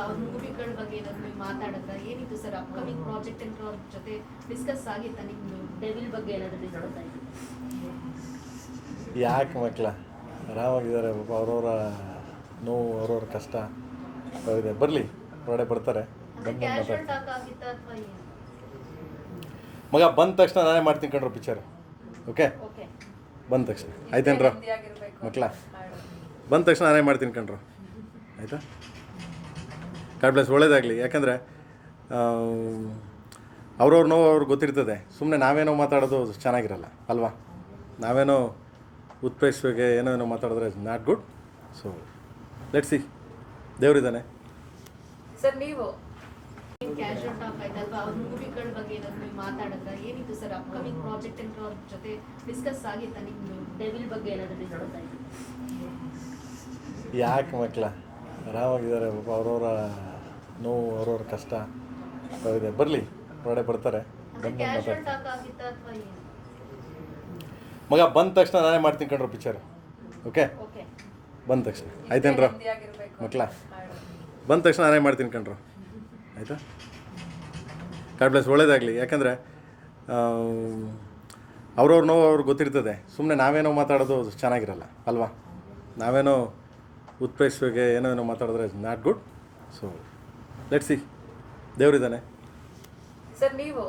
ಅವ್ರ ಮೂವಿಗಳ ಬಗ್ಗೆ ಏನಾದ್ರು ನೀವು ಮಾತಾಡಿದ್ರ? ಏನಿತ್ತು ಸರ್ ಅಪ್ಕಮಿಂಗ್ ಪ್ರಾಜೆಕ್ಟ್ ಅಂತ ಅವ್ರ ಜೊತೆ ಡಿಸ್ಕಸ್ ಆಗಿತ್ತ ನಿಮ್ದು ಡೆವಿಲ್ ಬಗ್ಗೆ ಏನಾದ್ರು ಡಿಸ್ಕಸ್ ಆಯಿತು ಯಾಕೆ ಮಕ್ಕಳ ಆರಾಮಾಗಿದ್ದಾರೆ ಪಾಪ ಅವ್ರವ್ರ ನೋವು ಅವ್ರವ್ರ ಕಷ್ಟ ಇದೆ. ಬರಲಿ ಹೊರಗಡೆ ಬರ್ತಾರೆ. ಮಗ ಬಂದ ತಕ್ಷಣ ನಾನೇ ಮಾಡ್ತೀನಿ ಕಣ್ರು ಪಿಕ್ಚರ್ ಓಕೆ ಓಕೆ ಬಂದ ತಕ್ಷಣ. ಆಯ್ತೇನ್ರ? ಮಕ್ಕಳ ಬಂದ ತಕ್ಷಣ ನಾನೇ ಮಾಡ್ತೀನಿ ಕಣ್ರು. ಆಯಿತಾ? ಕಾರ್ಡ್ ಬ್ಲೆಸ್ ಒಳ್ಳೇದಾಗಲಿ. ಯಾಕಂದರೆ ಅವ್ರವ್ರ ನೋವು ಅವ್ರಿಗೆ ಗೊತ್ತಿರ್ತದೆ. ಸುಮ್ಮನೆ ನಾವೇನೋ ಮಾತಾಡೋದು ಚೆನ್ನಾಗಿರಲ್ಲ ಅಲ್ವಾ? ನಾವೇನೋ ಉತ್ಪ್ರೇಕ್ಷೆಗೆ ಏನೋ ಏನೋ ಮಾತಾಡಿದ್ರೆ not good so let see ದೇವರಿದ್ದಾನೆ. ಸರ್ ನೀವು ಕ್ಯಾಶುವಲ್ ಟಾಕ್ ಆಯ್ತಲ್ವಾ? ಅವ್ರ ಮೂವಿಗಳ ಬಗ್ಗೆ ಏನಾದ್ರು ನೀವು ಮಾತಾಡಿದ್ರ ಏನಿತ್ತು ಸರ್? ಅಪ್ಕಮಿಂಗ್ ಪ್ರಾಜೆಕ್ಟ್ ಅಂತ ಅವ್ರ ಜೊತೆ ಡಿಸ್ಕಸ್ ಆಗಿತ್ತಾ ನಿಮ್ದು? ಡೆವಿಲ್ ಬಗ್ಗೆ ಏನಾದರೂ ಡಿಸ್ಕಸ್ ಆಯಿತು ಯಾಕೆ ಮಕ್ಕಳ ಆರಾಮಾಗಿದ್ದಾರೆ ಪಾಪ ಅವ್ರವ್ರ ನೋವು ಅವ್ರವ್ರ ಕಷ್ಟ ಇದೆ ಬರಲಿ ಹೊರಗಡೆ ಬರ್ತಾರೆ. ಬಂದು ಮಗ ಬಂದ ತಕ್ಷಣ ನಾನೇ ಮಾಡ್ತೀನಿ ಕಣ್ರು ಪಿಕ್ಚರ್ ಓಕೆ ಬಂದ ತಕ್ಷಣ. ಆಯ್ತೇನ್ರ ಮಕ್ಕಳ ಬಂದ ತಕ್ಷಣ ನಾನೇ ಮಾಡ್ತೀನಿ ಕಣ್ರು. ಆಯಿತಾ? ಕಾರ್ಡ್ ಪ್ಲೇಸ್ ಒಳ್ಳೇದಾಗಲಿ. ಯಾಕಂದರೆ ಅವ್ರವ್ರ ನೋವು ಅವ್ರಿಗೆ ಗೊತ್ತಿರ್ತದೆ. ಸುಮ್ಮನೆ ನಾವೇನೋ ಮಾತಾಡೋದು ಚೆನ್ನಾಗಿರಲ್ಲ ಅಲ್ವಾ? ನಾವೇನೋ ಉತ್ಪ್ರೇಕ್ಷೆಗೆ ಏನೋ ಏನೋ ಮಾತಾಡಿದ್ರೆ not good so let see ದೇವರಿದ್ದಾನೆ. ಸರ್ ನೀವು?